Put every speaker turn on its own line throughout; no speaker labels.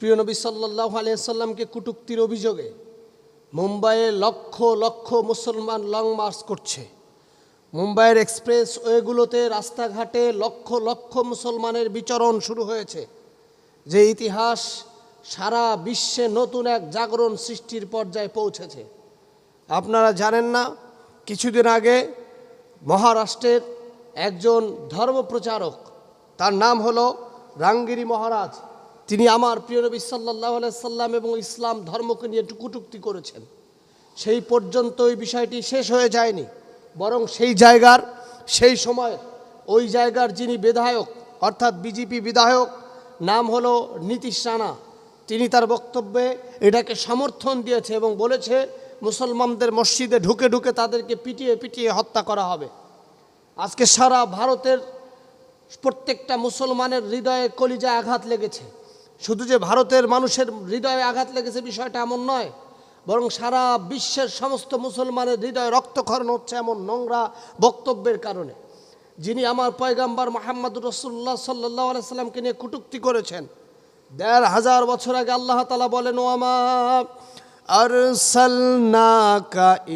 প্রিয় নবী সাল্লাহ আলিয়াল্লামকে কুটুক্তির অভিযোগে মুম্বাইয়ে লক্ষ লক্ষ মুসলমান লং মার্চ করছে। মুম্বাইয়ের এক্সপ্রেস ওয়েগুলোতে রাস্তাঘাটে লক্ষ লক্ষ মুসলমানের বিচরণ শুরু হয়েছে। যে ইতিহাস সারা বিশ্বে নতুন এক জাগরণ সৃষ্টির পর্যায়ে পৌঁছেছে। আপনারা জানেন না, কিছুদিন আগে মহারাষ্ট্রের একজন ধর্মপ্রচারক, তার নাম হলো রাঙ্গিরি মহারাজ। তিনি আমার প্রিয় নবী সাল্লাহ সাল্লাম এবং ইসলাম ধর্মকে নিয়ে টুকুটুক্তি করেছেন। সেই পর্যন্ত ওই বিষয়টি শেষ হয়ে যায়নি, বরং সেই জায়গার, সেই সময় ওই জায়গার যিনি বিধায়ক, অর্থাৎ বিজেপি বিধায়ক, নাম হলো নীতিশ রানা। তিনি তার বক্তব্যে এটাকে সমর্থন দিয়েছে এবং বলেছে, মুসলমানদের মসজিদে ঢুকে ঢুকে তাদেরকে পিটিয়ে পিটিয়ে হত্যা করা হবে। আজকে সারা ভারতের প্রত্যেকটা মুসলমানের হৃদয়ে কলিজায় আঘাত লেগেছে। শুধু যে ভারতের মানুষের হৃদয়ে আঘাত লেগেছে বিষয়টা এমন নয়, বরং সারা বিশ্বের সমস্ত মুসলমানের হৃদয়ে রক্তক্ষরণ হচ্ছে এমন নোংরা বক্তব্যের কারণে। যিনি আমার পয়গাম্বার মোহাম্মদ রসুল্লাহ সাল্লাহ সাল্লামকে নিয়ে কুটুক্তি করেছেন, দেড় হাজার বছর আগে আল্লাহ তালা বলেন ওয়ামা আর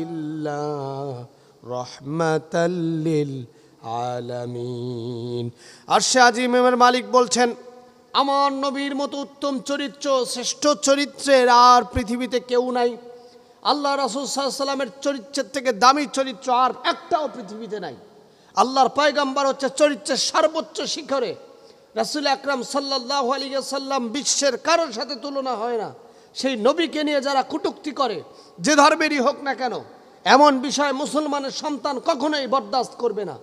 ইল্লা আলামিন। আর সে আজিমের মালিক বলছেন আমার নবীর মতো উত্তম চরিত্র, শ্রেষ্ঠ চরিত্রের আর পৃথিবীতে কেউ নাই। আল্লাহ রাসুল সাল্লামের চরিত্রের থেকে দামি চরিত্র আর একটাও পৃথিবীতে নাই। আল্লাহর পয়গাম্বার হচ্ছে চরিত্রের সর্বোচ্চ শিখরে। রাসুল আকরাম সাল্লাহ সাল্লাম বিশ্বের কারোর সাথে তুলনা হয় না। সেই নবীকে নিয়ে যারা কুটুক্তি করে, যে ধর্মেরই হোক না কেন, এমন বিষয় মুসলমানের সন্তান কখনোই বরদাস্ত করবে না।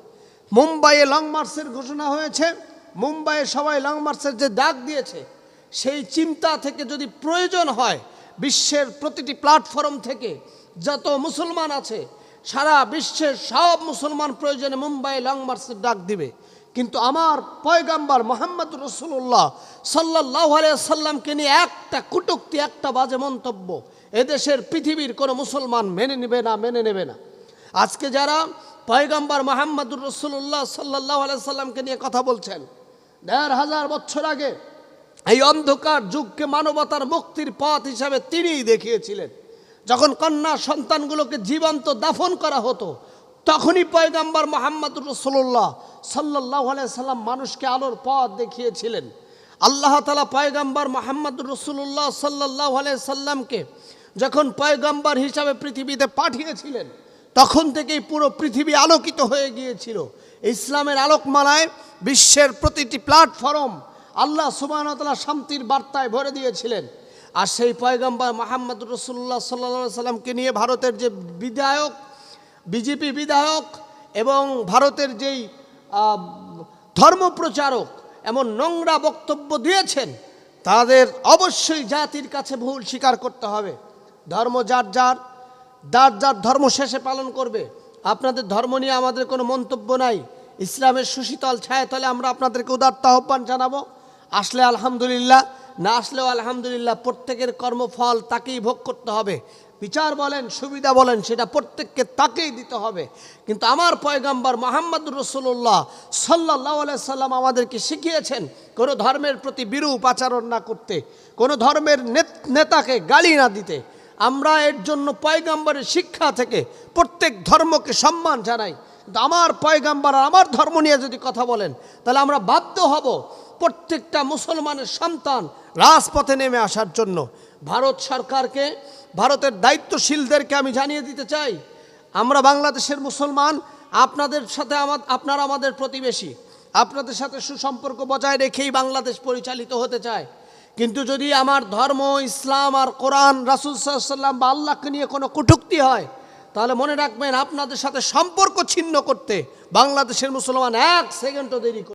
মুম্বাইয়ে লং মার্চের ঘোষণা হয়েছে মুম্বাইয়ে সবাই লং মার্চের যে ডাক দিয়েছে, সেই চিন্তা থেকে যদি প্রয়োজন হয়, বিশ্বের প্রতিটি প্ল্যাটফর্ম থেকে যত মুসলমান আছে, সারা বিশ্বের সব মুসলমান প্রয়োজনে মুম্বাই লং মার্চের ডাক দিবে। কিন্তু আমার পয়গাম্বার মোহাম্মদ রসুল্লাহ সাল্লাহ সাল্লামকে নিয়ে একটা কুটুক্তি, একটা বাজে মন্তব্য, এদেশের পৃথিবীর কোনো মুসলমান মেনে নেবে না, মেনে নেবে না। আজকে যারা পয়গাম্বার মোহাম্মদুর রসুল্লাহ সাল্লাহ সাল্লামকে নিয়ে কথা বলছেন দেড় হাজার বছর আগে এই অন্ধকার যুগকে মানবতার মুক্তির পথ হিসাবে তিনিই দেখিয়েছিলেন। যখন কন্যা সন্তানগুলোকে জীবন্ত দাফন করা হতো, তখনই পয়গাম্বার মোহাম্মদুর রসুল্লাহ সাল্লাহ সাল্লাম মানুষকে আলোর পথ দেখিয়েছিলেন। আল্লাহ তালা পয়গাম্বার মোহাম্মদুর রসুল্লাহ সাল্লাহ সাল্লামকে যখন পয়গাম্বার হিসাবে পৃথিবীতে পাঠিয়েছিলেন, তখন থেকেই পুরো পৃথিবী আলোকিত হয়ে গিয়েছিল। ইসলামের আলোকমালায় বিশ্বের প্রতিটি প্ল্যাটফর্ম আল্লাহ সুবাহতলা শান্তির বার্তায় ভরে দিয়েছিলেন। আর সেই পয়গম্বর মোহাম্মদ রসুল্লাহ সাল্লা সাল্লামকে নিয়ে ভারতের যে বিধায়ক, বিজেপি বিধায়ক এবং ভারতের যেই ধর্মপ্রচারক এমন নোংরা বক্তব্য দিয়েছেন, তাদের অবশ্যই জাতির কাছে ভুল স্বীকার করতে হবে। ধর্ম যার যার যার যার ধর্ম শেষে পালন করবে। আপনাদের ধর্ম নিয়ে আমাদের কোনো মন্তব্য নাই। ইসলামের সুশীতল ছায়াতলে আমরা আপনাদেরকে উদার্ত আহ্বান জানাব। আসলে আলহামদুলিল্লাহ, না আসলেও আলহামদুলিল্লাহ প্রত্যেকের কর্মফল তাকেই ভোগ করতে হবে। বিচার বলেন, সুবিধা বলেন, সেটা প্রত্যেককে তাকেই দিতে হবে। কিন্তু আমার পয়গাম্বার মোহাম্মদ রসুল্লাহ সাল্লাহ সাল্লাম আমাদেরকে শিখিয়েছেন, কোনো ধর্মের প্রতি বিরূপ আচরণ না করতে, কোনো ধর্মের নেত- নেতাকে গালি না দিতে। আমরা এর জন্য পয়গাম্বারের শিক্ষা থেকে প্রত্যেক ধর্মকে সম্মান জানাই। আমার পয়গাম্বার আমার ধর্ম নিয়ে যদি কথা বলেন, তাহলে আমরা বাধ্য হব প্রত্যেকটা মুসলমানের সন্তান রাজপথে নেমে আসার জন্য। ভারত সরকারকে, ভারতের দায়িত্বশীলদেরকে আমি জানিয়ে দিতে চাই, আমরা বাংলাদেশের মুসলমান, আপনাদের সাথে আমার, আপনারা আমাদের প্রতিবেশী, আপনাদের সাথে সুসম্পর্ক বজায় রেখেই বাংলাদেশ পরিচালিত হতে চায় কিন্তু যদি আমার ধর্ম, ইসলাম আর কোরআন রাসুল সাল্লাম বা আল্লাহকে নিয়ে কোনো কটুক্তি হয় তাহলে মনে রাখবেন আপনাদের সাথে সম্পর্ক ছিন্ন করতে বাংলাদেশের মুসলমান এক সেকেন্ডও দেরি